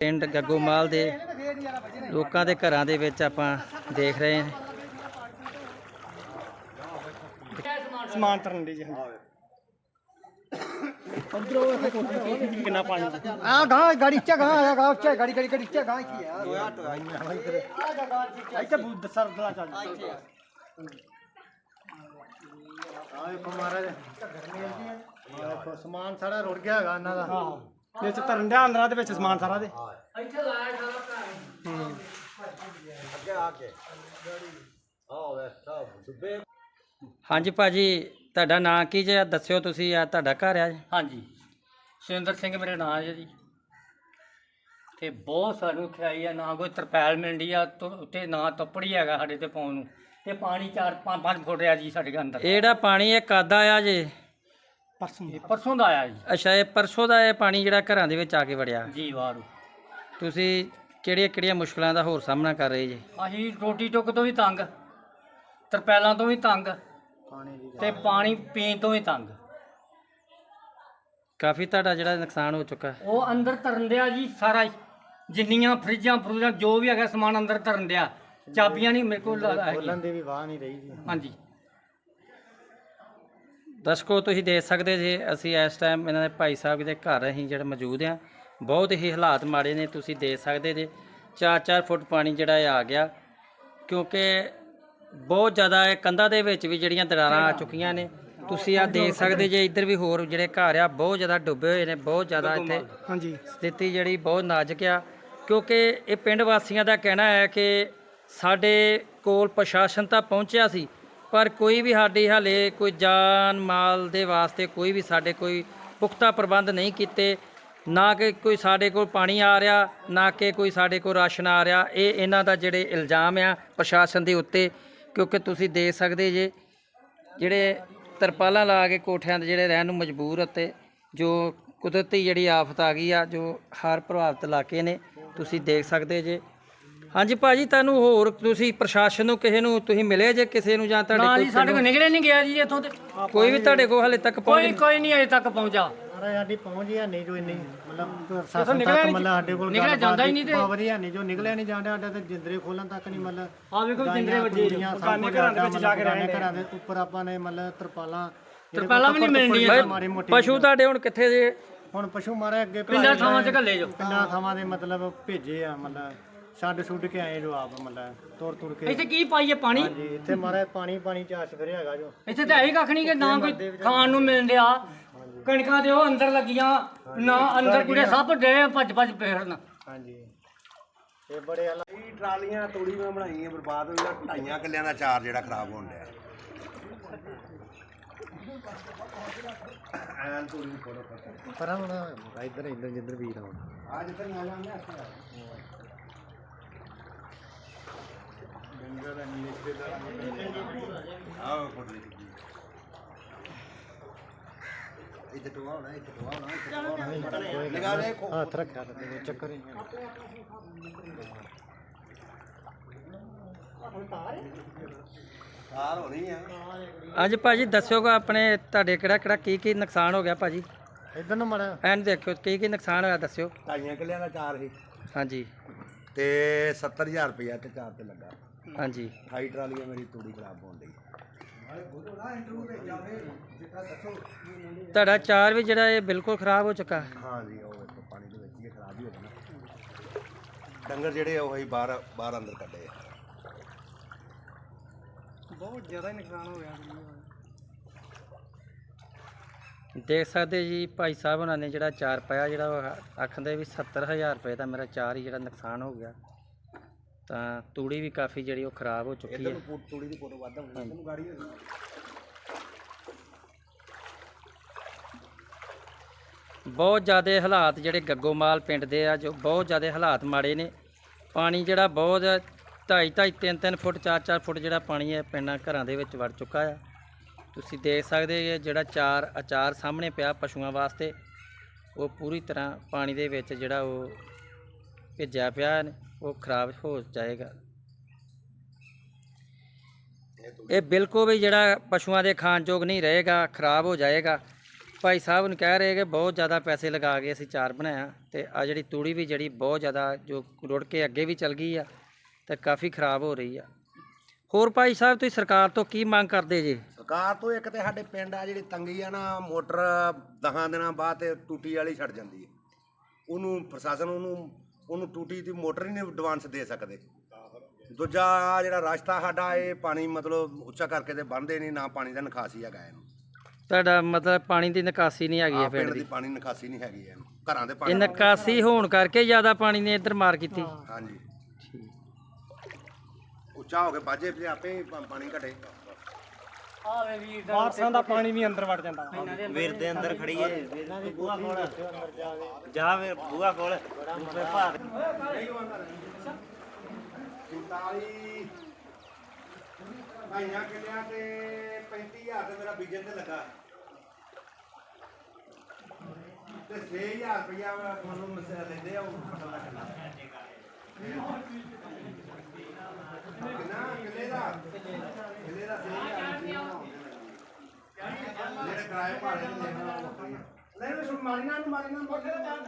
ਪਿੰਡ ਗੱਗੋਮਾਲ ਦੇ ਲੋਕਾਂ ਦੇ ਘਰਾਂ ਦੇ ਵਿੱਚ ਆਪਾਂ ਦੇਖ ਰਹੇ ਹਾਂ। ਸਮਾਨ ਤਰਨ ਦੀ ਜੀ ਕਿੰਨਾ ਪਾਣੀ ਆ ਗਾਂ ਗਾੜੀ ਚਾ ਗਾਂ ਆ ਗਾਂ ਉੱਚਾ ਗਾੜੀ ਗਾੜੀ ਗਾੜੀ ਚਾ ਗਾਂ ਕੀ ਆ। ਦੋਇਆ ਇੱਥੇ ਬੂਦ ਦਸਰ ਦਲਾ ਚੱਲ ਆਏ ਮਹਾਰਾਜ। ਸਮਾਨ ਸਾਰਾ ਰੁੜ ਗਿਆ ਹੈਗਾ ਇਹਨਾਂ ਦਾ। ਵਿੱਚ ਤਰਨ ਦੇ ਅੰਦਰਾਂ ਦੇ ਵਿੱਚ ਸਮਾਨ ਸਾਰਾ ਦੇ। ਹਾਂਜੀ ਭਾਜੀ ਤੁਹਾਡਾ ਨਾਂ ਕੀ ਜੇ? ਦੱਸਿਓ ਤੁਸੀਂ ਆ ਤੁਹਾਡਾ ਘਰ ਆ ਜੀ? ਹਾਂਜੀ। ਸੁਰਿੰਦਰ ਸਿੰਘ ਮੇਰੇ ਨਾਂ ਹੈ ਜੀ। ਤੇ ਬਹੁਤ ਸਾਨੂੰ ਖਿਆਈ ਆ ਨਾ ਕੋਈ ਤਰਪੈਲ ਮਿਲਦੀ ਆ ਤੁ- ਉੱਤੇ ਨਾ ਤੱਪੜੀ ਹੈਗਾ ਸਾਡੇ ਤੇ ਪਾਉਣ ਨੂੰ। ਤੇ ਪਾਣੀ 4 5 5 ਫੁੱਟ ਆ ਜੀ ਸਾਡੇ ਅੰਦਰ। ਇਹ ਜਿਹੜਾ ਪਾਣੀ ਇਹ ਕਾਦਾ ਆ ਜੇ। ਪਰਸੋਂ ਇਹ ਪਰਸੋਂ ਦਾ ਆਇਆ ਜੀ। ਅੱਛਾ ਇਹ ਪਰਸੋਂ ਦਾ ਇਹ ਪਾਣੀ ਜਿਹੜਾ ਘਰਾਂ ਦੇ ਵਿੱਚ ਆ ਕੇ ਵੜਿਆ। ਜੀ ਵਾਰੂ ਤੁਸੀਂ ਕਿਹੜੀਆਂ ਕਿਹੜੀਆਂ ਮੁਸ਼ਕਲਾਂ ਦਾ ਹੋਰ ਸਾਹਮਣਾ ਕਰ ਰਹੇ ਜੀ? ਅਸੀਂ ਰੋਟੀ ਟੁੱਕ ਤੋਂ ਵੀ ਤੰਗ ਤਰਪੈਲਾਂ ਤੋਂ ਵੀ ਤੰਗ ਤੇ ਪਾਣੀ ਪੀਣ ਤੋਂ ਵੀ ਤੰਗ। ਕਾਫੀ ਤੁਹਾਡਾ ਜਿਹੜਾ ਨੁਕਸਾਨ ਹੋ ਚੁੱਕਾ। ਉਹ ਅੰਦਰ ਤਰਨ ਦਿਆ ਜੀ ਸਾਰਾ ਹੀ। ਜਿੰਨੀਆਂ ਫਰਿੱਜਾਂ ਫਰੂਜਾਂ ਜੋ ਵੀ ਹੈਗਾ ਸਮਾਨ ਅੰਦਰ ਤਰਨ ਦਿਆ। ਚਾਬੀਆਂ ਨਹੀਂ ਮੇਰੇ ਕੋਲ ਹੈਗੀ ਬੋਲਣ ਦੀ ਵੀ ਵਾਹ ਨਹੀਂ ਰਹੀ ਜੀ। ਹਾਂਜੀ। ਦਰਸ਼ਕੋ ਤੁਸੀਂ ਦੇਖ ਸਕਦੇ ਜੇ ਅਸੀਂ ਇਸ ਟਾਈਮ ਇਹਨਾਂ ਦੇ ਭਾਈ ਸਾਹਿਬ ਦੇ ਘਰ ਅਸੀਂ ਜਿਹੜੇ ਮੌਜੂਦ ਆ ਬਹੁਤ ਹੀ ਹਾਲਾਤ ਮਾੜੇ ਨੇ ਤੁਸੀਂ ਦੇਖ ਸਕਦੇ ਜੇ। 4-4 ਫੁੱਟ ਪਾਣੀ ਜਿਹੜਾ ਆ ਗਿਆ ਕਿਉਂਕਿ ਬਹੁਤ ਜ਼ਿਆਦਾ ਇਹ ਕੰਧਾਂ ਦੇ ਵਿੱਚ ਵੀ ਜਿਹੜੀਆਂ ਦਰਾਰਾਂ ਆ ਚੁੱਕੀਆਂ ਨੇ। ਤੁਸੀਂ ਆ ਦੇਖ ਸਕਦੇ ਜੇ ਇੱਧਰ ਵੀ ਹੋਰ ਜਿਹੜੇ ਘਰ ਆ ਬਹੁਤ ਜ਼ਿਆਦਾ ਡੁੱਬੇ ਹੋਏ ਨੇ ਬਹੁਤ ਜ਼ਿਆਦਾ ਇੱਥੇ ਹਾਂਜੀ। ਸਥਿਤੀ ਜਿਹੜੀ ਬਹੁਤ ਨਾਜ਼ੁਕ ਆ। ਕਿਉਂਕਿ ਇਹ ਪਿੰਡ ਵਾਸੀਆਂ ਦਾ ਕਹਿਣਾ ਹੈ ਕਿ ਸਾਡੇ ਕੋਲ ਪ੍ਰਸ਼ਾਸਨ ਤਾਂ ਪਹੁੰਚਿਆ ਸੀ ਪਰ ਕੋਈ ਵੀ ਸਾਡੀ ਹਾਲੇ ਕੋਈ ਜਾਨ ਮਾਲ ਦੇ ਵਾਸਤੇ ਕੋਈ ਵੀ ਸਾਡੇ ਕੋਈ ਪੁਖਤਾ ਪ੍ਰਬੰਧ ਨਹੀਂ ਕੀਤੇ, ਨਾ ਕਿ ਕੋਈ ਸਾਡੇ ਕੋਲ ਪਾਣੀ ਆ ਰਿਹਾ, ਨਾ ਕਿ ਕੋਈ ਸਾਡੇ ਕੋਲ ਰਾਸ਼ਨ ਆ ਰਿਹਾ, ਇਹ ਇਹਨਾਂ ਦਾ ਜਿਹੜੇ ਇਲਜ਼ਾਮ ਆ ਪ੍ਰਸ਼ਾਸਨ ਦੇ ਉੱਤੇ, ਕਿਉਂਕਿ ਤੁਸੀਂ ਦੇਖ ਸਕਦੇ ਜੇ, ਜਿਹੜੇ ਤਰਪਾਲਾਂ ਲਾ ਕੇ ਕੋਠਿਆਂ ਦੇ ਜਿਹੜੇ ਰਹਿਣ ਨੂੰ ਮਜਬੂਰ ਅਤੇ ਜੋ ਕੁਦਰਤੀ ਜਿਹੜੀ ਆਫਤ ਆ ਗਈ ਆ, ਜੋ ਹਰ ਪ੍ਰਭਾਵਿਤ ਇਲਾਕੇ ਨੇ, ਤੁਸੀਂ ਦੇਖ ਸਕਦੇ ਜੇ। ਹਾਂਜੀ ਭਾਜੀ ਤੁਹਾਨੂੰ ਹੋਰ ਤੁਸੀਂ ਪ੍ਰਸ਼ਾਸਨ ਨੂੰ ਕਿਸੇ ਨੂੰ ਤੁਸੀਂ ਮਿਲੇ ਜੇ ਕਿਸੇ ਨੂੰ ਜਾਂ ਨਾ ਤੁਹਾਡੇ ਜੀ ਸਾਡੇ ਕੋਲ ਨਿਕਲੇ ਨਹੀਂ ਗਿਆ ਜੀ ਇੱਥੋਂ ਤੇ। ਕੋਈ ਵੀ ਤੁਹਾਡੇ ਕੋਲ ਹਾਲੇ ਤੱਕ ਕੋਈ ਪਹੁੰਚ ਕੋਈ ਨਹੀਂ ਅਜੇ ਤੱਕ ਪਹੁੰਚਾ ਮਹਾਰਾਜ ਸਾਡੀ ਪਹੁੰਚ ਹੀ ਹੈ ਨਹੀਂ ਜੋ ਇੰਨੀ ਮਤਲਬ ਇੱਥੋਂ ਪ੍ਰਸ਼ਾਸਨ ਨਿਕਲਿਆ ਤੱਕ ਨਹੀਂ- ਮਤਲਬ ਸਾਡੇ ਕੋਲ ਨਿਕਲਿਆ ਜਾਂਦਾ ਹੀ ਨਹੀਂ ਤੇ। ਪਾਵਰ ਹੀ ਹੈ ਨਹੀਂ ਜੋ ਨਿਕਲਿਆ ਨਹੀਂ ਜਾਂਦਾ ਸਾਡਾ ਤੇ ਜਿੰਦਰੇ ਖੋਲਣ ਤੱਕ ਨਹੀਂ ਮਤਲਬ। ਆ ਵੇਖੋ ਜਿੰਦਰੇ ਗਾਈਆਂ, ਵੱਜੇ ਤੂੜੀਆਂ, ਸਭ ਕਾਨੇ ਕੁਝ ਘਰਾਂ ਦੇ ਵਿੱਚ ਜਾ ਕੇ ਪੁਰਾਣੇ ਰਹਿੰਦੇ ਘਰਾਂ ਦੇ ਉੱਪਰ ਆਪਾਂ ਨੇ ਮਤਲਬ ਤਰਪਾਲਾਂ ਜਿਹੜੇ ਤਰਪਾਲਾਂ ਵੀ ਨਹੀਂ ਕੱਪੜੇ ਮਿਲਣੀਆਂ। ਮਾੜੇ ਮੋਟੇ ਪਸ਼ੂ ਤੁਹਾਡੇ ਹੁਣ ਕਿੱਥੇ ਜੇ? ਹੁਣ ਪਸ਼ੂ ਮਾਰੇ ਅੱਗੇ ਪਿੰਡਾਂ ਥਾਵਾਂ 'ਚ ਘੱਲੇ ਜੋ। ਪਿੰਡਾਂ ਥਾਵਾਂ ਦੇ ਮਤਲਬ ਭੇਜੇ ਆ ਮਤਲਬ। ਛੱਡ ਛੁੱਡ ਕੇ ਆਏ ਜੋ ਆਪ ਮਤਲਬ ਤੋੜ ਤੁਰ ਕੇ। ਇੱਥੇ ਕੀ ਪਾਈਏ ਪਾਣੀ? ਹਾਂਜੀ ਇੱਥੇ ਮਾਰੇ ਪਾਣੀ ਪਾਣੀ ਚਾਸ਼ ਫਿਰਿਆ ਹੈਗਾ ਜੋ। ਇੱਥੇ ਤਾਂ ਹੈ ਹੀ ਕੱਖ ਨਹੀਂ ਕਿ ਨਾ ਕੋਈ ਖਾਣ ਨੂੰ ਮਿਲਣ ਡਿਆ। ਕਣਕਾਂ ਦੇ ਉਹ ਅੰਦਰ ਲੱਗੀਆਂ ਨਾ ਅੰਦਰ ਕੁੜੇ ਸਭ ਡੇ ਭੱਜ ਭੱਜ ਫੇਰਨ। ਹਾਂਜੀ। ਇਹ ਬੜੇ ਇਹ ਟਰਾਲੀਆਂ ਤੋੜੀਆਂ ਬਣਾਈਆਂ ਬਰਬਾਦ ਹੋ ਗਿਆ ਢਾਈਆਂ ਕਿੱਲਿਆਂ ਦਾ ਚਾਰ ਜਿਹੜਾ ਖਰਾਬ ਹੋਣ ਡਿਆ। ਐਨ ਤੋੜੀ ਫੋਟੋ ਕਰ ਪਰ ਹੁਣ ਇੱਧਰ ਇੱਧਰ ਜਿੱਧਰ ਵੀਰ ਆਉਣ। ਆ ਜਿੱਥੇ ਨਾ ਜਾਂਦੇ ਆ। ਆਹ ਫੋਟੋ ਲਈ ਇੱਥੇ ਟੋਆ ਹੋਣਾ ਇੱਥੇ ਟੋਆ ਹੋਣਾ ਇੱਥੇ ਟੋਆ ਹੋਣਾ। ਲਗਾ ਦੇ ਹੱਥ ਰੱਖਿਆ ਤੇ ਕੋਈ ਚੱਕਰ ਹੀ ਨਹੀਂ ਸਾਰ ਹੋਣੀ ਆ। ਅੱਜ ਭਾਜੀ ਦੱਸਿਓਗਾ ਆਪਣੇ ਤੁਹਾਡੇ ਕਿਹੜਾ ਕਿਹੜਾ ਕੀ ਕੀ ਨੁਕਸਾਨ ਹੋ ਗਿਆ ਭਾਜੀ? ਇੱਧਰ ਨੂੰ ਮੜਾ। ਐਨ ਦੇਖਿਓ ਕੀ ਕੀ ਨੁਕਸਾਨ ਹੋਇਆ ਦੱਸਿਓ। ਢਾਈਆਂ ਕਿੱਲਿਆਂ ਦਾ ਚਾਰ ਸੀ। ਹਾਂਜੀ। ਤੇ 70000 ਰੁਪਇਆ ਤੇ ਚਾਰ ਤੇ ਲੱਗਾ। ਹਾਂਜੀ। 28 ਟਰਾਲੀਆਂ ਮੇਰੀ ਤੂੜੀ ਖਰਾਬ ਹੋਣ ਡਈ। ਤੁਹਾਡਾ ਚਾਰ ਵੀ ਜਿਹੜਾ ਇਹ ਬਿਲਕੁਲ ਖਰਾਬ ਹੋ ਚੁੱਕਾ। ਹਾਂ ਜੀ ਉਹ ਵੇਖੋ ਪਾਣੀ ਦੇ ਵਿੱਚ ਹੀ ਖਰਾਬ ਹੀ ਹੋ ਜਾਣਾ ਡੰਗਰ ਜਿਹੜੇ ਆ ਉਹ ਹੀ ਬਾਹਰ ਬਾਹਰ ਅੰਦਰ ਕੱਢੇ ਆ। ਬਹੁਤ ਜ਼ਿਆਦਾ ਨੁਕਸਾਨ ਹੋ ਗਿਆ ਦੇਖ ਸਕਦੇ ਜੀ ਭਾਈ ਸਾਹਿਬ ਉਹਨਾਂ ਨੇ ਜਿਹੜਾ ਚਾਰ ਪਾਇਆ ਜਿਹੜਾ ਆਖਦੇ ਵੀ 70000 ਰੁਪਏ ਦਾ ਮੇਰਾ ਚਾਰ ਹੀ ਜਿਹੜਾ ਨੁਕਸਾਨ ਹੋ ਗਿਆ। ਤਾਂ ਤੂੜੀ ਵੀ ਕਾਫੀ ਜਿਹੜੀ ਉਹ ਖਰਾਬ ਹੋ ਚੁੱਕੀ ਹੈ। ਪੂ- ਤੂੜੀ ਦੀ ਫੋਟੋ ਵੱਧ ਹੋਣੀ ਤੈਨੂੰ ਗਾੜੀ ਹੋਣੀ ਬਹੁਤ ਜ਼ਿਆਦਾ ਹਾਲਾਤ ਜਿਹੜੇ ਗੱਗੋਮਾਲ ਪਿੰਡ ਦੇ ਆ ਜੋ ਬਹੁਤ ਜ਼ਿਆਦਾ ਹਾਲਾਤ ਮਾੜੇ ਨੇ। ਪਾਣੀ ਜਿਹੜਾ ਬਹੁਤ ਢਾਈ ਢਾਈ ਤਿੰਨ ਤਿੰਨ ਫੁੱਟ ਚਾਰ ਚਾਰ ਫੁੱਟ ਜਿਹੜਾ ਪਾਣੀ ਹੈ ਪਿੰਡਾਂ ਘਰਾਂ ਦੇ ਵਿੱਚ ਵੜ ਚੁੱਕਾ ਆ। ਤੁਸੀਂ ਦੇਖ ਸਕਦੇ ਜੇ ਜਿਹੜਾ ਚਾਰ ਅਚਾਰ ਸਾਹਮਣੇ ਪਿਆ ਪਸ਼ੂਆਂ ਵਾਸਤੇ ਉਹ ਪੂਰੀ ਤਰ੍ਹਾਂ ਪਾਣੀ ਦੇ ਵਿੱਚ ਜਿਹੜਾ ਉਹ ਭੇਜਿਆ ਪਿਆ ਨੇ, ਉਹ ਖਰਾਬ ਹੋ ਜਾਏਗਾ। ਇਹ ਬਿਲਕੁਲ ਵੀ ਜਿਹੜਾ ਪਸ਼ੂਆਂ ਦੇ ਖਾਣ ਨਹੀਂ ਰਹੇਗਾ, ਖਰਾਬ ਹੋ ਜਾਏਗਾ। ਭਾਈ ਸਾਹਿਬ ਨੂੰ ਕਹਿ ਰਹੇ ਕਿ ਬਹੁਤ ਜ਼ਿਆਦਾ ਪੈਸੇ ਲਗਾ ਕੇ ਅਸੀਂ ਚਾਰ ਬਣਾਇਆ ਤੇ ਆ ਜਿਹੜੀ ਤੂੜੀ ਵੀ ਜਿਹੜੀ ਬਹੁਤ ਜ਼ਿਆਦਾ ਜੋ ਰੁੜ ਕੇ ਅੱਗੇ ਵੀ ਚਲ ਗਈ ਆ ਤੇ ਕਾਫੀ ਖਰਾਬ ਹੋ ਰਹੀ ਆ। ਹੋਰ ਭਾਈ ਸਾਹਿਬ, ਤੁਸੀਂ ਸਰਕਾਰ ਤੋਂ ਕੀ ਮੰਗ ਕਰਦੇ ਜੀ? ਸਰਕਾਰ ਤੋਂ ਇੱਕ ਤੇ ਸਾਡੇ ਪਿੰਡ ਆ ਜਿਹੜੀ ਤੰਗੀ ਆ ਨਾ, ਮੋਟਰ ਦਹਾਂ ਦਿਨਾਂ ਬਾਅਦ ਤੇ ਟੂਟੀ ਵਾਲੀ ਛੱਡ ਜਾਂਦੀ ਹੈ ਉਹਨੂੰ, ਪ੍ਰਸ਼ਾਸਨ ਉਹਨੂੰ ਉਹਨੂੰ ਟੂਟੀ ਦੀ ਮੋਟਰ ਹੀ ਨਹੀਂ ਐਡਵਾਂਸ ਦੇ ਸਕਦੇ। ਦੂਜਾ ਆਹ ਜਿਹੜਾ ਰਸਤਾ ਸਾਡਾ ਇਹ ਪਾਣੀ ਮਤਲਬ ਉੱਚਾ ਕਰਕੇ ਤੇ ਬੰਦੇ ਨਹੀਂ ਨਾ ਪਾਣੀ ਦਾ ਨਿਕਾਸੀ ਹੈਗਾ ਇਹਨੂੰ। ਤੁਹਾਡਾ ਮਤਲਬ ਪਾਣੀ ਦੀ ਨਿਕਾਸੀ ਨਹੀਂ ਹੈਗੀ ਆਹ ਹੈ ਪਿੰਡ ਪਿੰਡ ਦੀ। ਦੀ ਪਾਣੀ ਨਿਕਾਸੀ ਨਹੀਂ ਹੈਗੀ ਇਹਨੂੰ। ਘਰਾਂ ਦੇ ਇਹ ਪਾਣੀ ਨਿਕਾਸੀ ਹੋਣ ਕਰਕੇ ਜ਼ਿਆਦਾ ਪਾਣੀ ਨੇ ਇੱਧਰ ਮਾਰ ਕੀਤੀ। ਹਾਂਜੀ। ਉੱਚਾ ਹੋ ਕੇ ਬਾਜੇ ਤੇ ਆਪੇ ਹੀ ਪਾ- ਪਾਣੀ ਘਟੇ। ਆਵੇ ਵੀਰ ਦਾ ਬਾਰਸਾਂ ਦਾ ਪਾਣੀ ਵੀ ਅੰਦਰ ਵੜ ਜਾਂਦਾ। ਵੀਰ ਦੇ ਅੰਦਰ ਖੜੀ ਏ ਬੂਆ ਕੋਲ ਜਾ ਵੇ ਬੂਆ ਕੋਲ ਦੂਸਰੇ ਭਾਗ 47 ਭਾਈਆਂ ਕਿੱਲਿਆਂ ਤੇ 35000 ਤੇ ਮੇਰਾ ਬੀਜਣ ਤੇ ਲੱਗਾ। ਤੇ 6000 ਰੁਪਇਆ ਤੁਹਾਨੂੰ ਮਸਾ ਲੈਂਦੇ ਆ ਉਹ ਦਾ ਕਿੰਨਾ ਕਿੰਨਾ ਕਿੱਲੇ ਦਾ? 分かるかな?